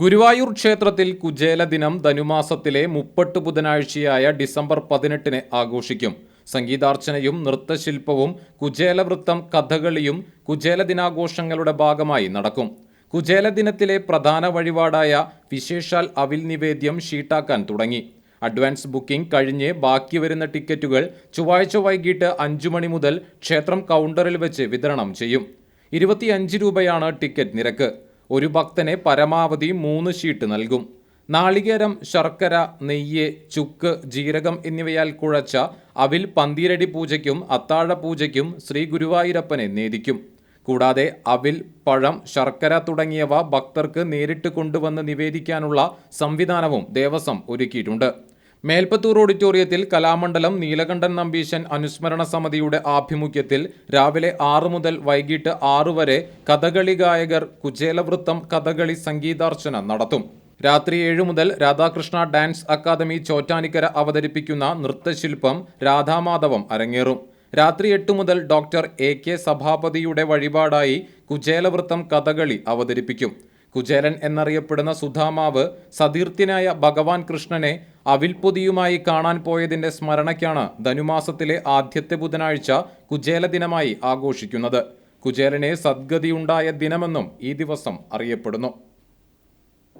ഗുരുവായൂർ ക്ഷേത്രത്തിൽ കുചേല ദിനം ധനുമാസത്തിലെ മുപ്പട്ട് ബുധനാഴ്ചയായ ഡിസംബർ പതിനെട്ടിന് ആഘോഷിക്കും. സംഗീതാർച്ചനയും നൃത്തശില്പവും കുചേലവൃത്തം കഥകളിയും കുചേല ദിനാഘോഷങ്ങളുടെ ഭാഗമായി നടക്കും. കുചേല ദിനത്തിലെ പ്രധാന വഴിപാടായ വിശേഷാൽ അവിൽ നിവേദ്യം ഷീട്ടാക്കാൻ തുടങ്ങി. അഡ്വാൻസ് ബുക്കിംഗ് കഴിഞ്ഞ് ബാക്കി വരുന്ന ടിക്കറ്റുകൾ ചൊവ്വാഴ്ച വൈകിട്ട് അഞ്ചു മണി മുതൽ ക്ഷേത്രം കൗണ്ടറിൽ വെച്ച് വിതരണം ചെയ്യും. ഇരുപത്തിയഞ്ച് രൂപയാണ് ടിക്കറ്റ് നിരക്ക്. ഒരു ഭക്തനെ പരമാവധി മൂന്ന് ഷീട്ട് നൽകും. നാളികേരം ശർക്കര നെയ്യ് ചുക്ക് ജീരകം എന്നിവയാൽ കുഴച്ച അവിൽ പന്തീരടി പൂജയ്ക്കും അത്താഴ പൂജയ്ക്കും ശ്രീ ഗുരുവായൂരപ്പനെ നേദിക്കും. കൂടാതെ അവിൽ പഴം ശർക്കര തുടങ്ങിയവ ഭക്തർക്ക് നേരിട്ട് കൊണ്ടുവന്ന് നിവേദിക്കാനുള്ള സംവിധാനവും ദേവസ്വം ഒരുക്കിയിട്ടുണ്ട്. മേൽപ്പത്തൂർ ഓഡിറ്റോറിയത്തിൽ കലാമണ്ഡലം നീലകണ്ഠൻ നമ്പീശൻ അനുസ്മരണ സമിതിയുടെ ആഭിമുഖ്യത്തിൽ രാവിലെ ആറു മുതൽ വൈകിട്ട് ആറു വരെ കഥകളി ഗായകർ കുചേലവൃത്തം കഥകളി സംഗീതാർച്ചന നടത്തും. രാത്രി ഏഴു മുതൽ രാധാകൃഷ്ണ ഡാൻസ് അക്കാദമി ചോറ്റാനിക്കര അവതരിപ്പിക്കുന്ന നൃത്തശില്പം രാധാമാധവം അരങ്ങേറും. രാത്രി എട്ട് മുതൽ ഡോക്ടർ എ കെ സഭാപതിയുടെ വഴിപാടായി കുചേലവൃത്തം കഥകളി അവതരിപ്പിക്കും. കുചേലൻ എന്നറിയപ്പെടുന്ന സുധാമാവ് സതീർത്ഥ്യനായ ഭഗവാൻ കൃഷ്ണനെ അവിൽപ്പൊതിയുമായി കാണാൻ പോയതിന്റെ സ്മരണയ്ക്കാണ് ധനുമാസത്തിലെ ആദ്യത്തെ ബുധനാഴ്ച കുചേല ദിനമായി ആഘോഷിക്കുന്നത്. കുചേരനെ സദ്ഗതിയുണ്ടായ ദിനമെന്നും ഈ ദിവസം അറിയപ്പെടുന്നു.